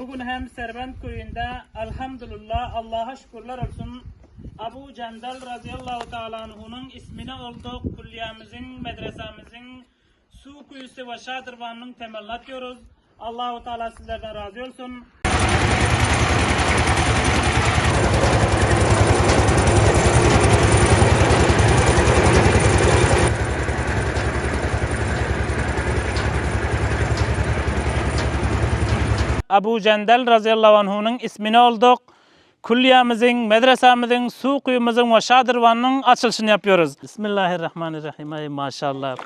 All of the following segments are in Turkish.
Bugün hem Serbent köyünde elhamdülillah Allah'a şükürler olsun Abu Cendel radıyallahu teala anhu'nun ismini olduk kulliyemizin, medresemizin su kuyusu ve şadırvanının temelini atıyoruz. Allahu Teala sizlerden razı olsun. Abu Cendel radıyallahu anhu'nun ismini olduk. Kulliyemizin, medresemizin, su kuyumuzun ve şadırvanının açılışını yapıyoruz. Bismillahirrahmanirrahim. Ay maşallah.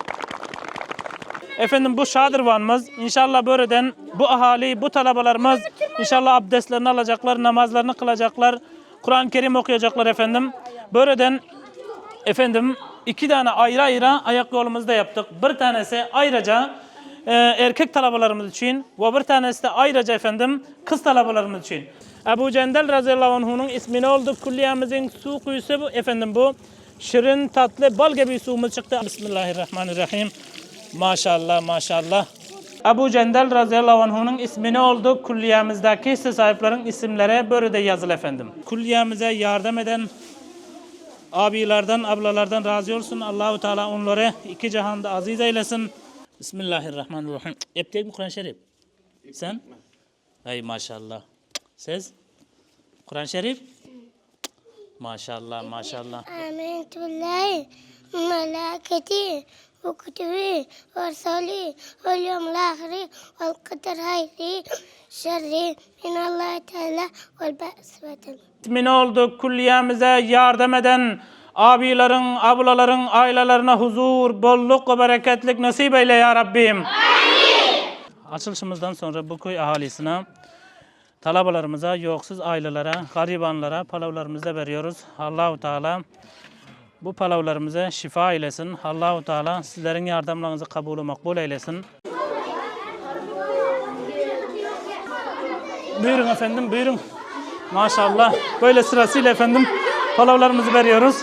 Efendim bu şadırvanımız inşallah böyleden bu ahali, bu talabalarımız inşallah abdestlerini alacaklar, namazlarını kılacaklar, Kur'an-ı Kerim okuyacaklar efendim. Böyleden efendim iki tane ayrı ayrı ayak yolumuzda yaptık. Bir tanesi ayrıca e, erkek talabalarımız için ve bir tanesi de ayrıca efendim kız talabalarımız için. Ebu Cendel radıyallahu anh'unun ismini oldu. Kulliyemizin su kuyusu bu efendim bu. Şirin tatlı bal gibi suyumuz çıktı. Bismillahirrahmanirrahim. Maşallah maşallah. Ebu Cendel radıyallahu anh'unun ismini oldu. Kulliyemizdeki hisse sahiplerin isimleri böyle de yazılı efendim. Kulliyemize yardım eden abilerden, ablalardan razı olsun. Allahu Teala onları iki cihanda aziz eylesin. Bismillahirrahmanirrahim. Eptek mi Kur'an-ı Şerif? Sen? Hay maşallah. Siz? Kur'an-ı Şerif? Maşallah maşallah. Amentü billahi melaketi ve kutubi ve sali ve yevmil ahiri ve kader hayri şerri minallahi teala ve. Min olduk kulliyemize yardım eden abilerin, ablaların ailelerine huzur, bolluk ve bereketlik nasip eyle ya Rabbim. Açılışımızdan sonra bu köy ahalisine, talabalarımıza, yoksuz ailelere, garibanlara palavlarımızı veriyoruz. Allahu Teala bu palavlarımıza şifa eylesin. Allahu Teala sizlerin yardımlarınızı kabulü makbul eylesin. Buyurun efendim, buyurun. Maşallah. Böyle sırasıyla efendim palavlarımızı veriyoruz.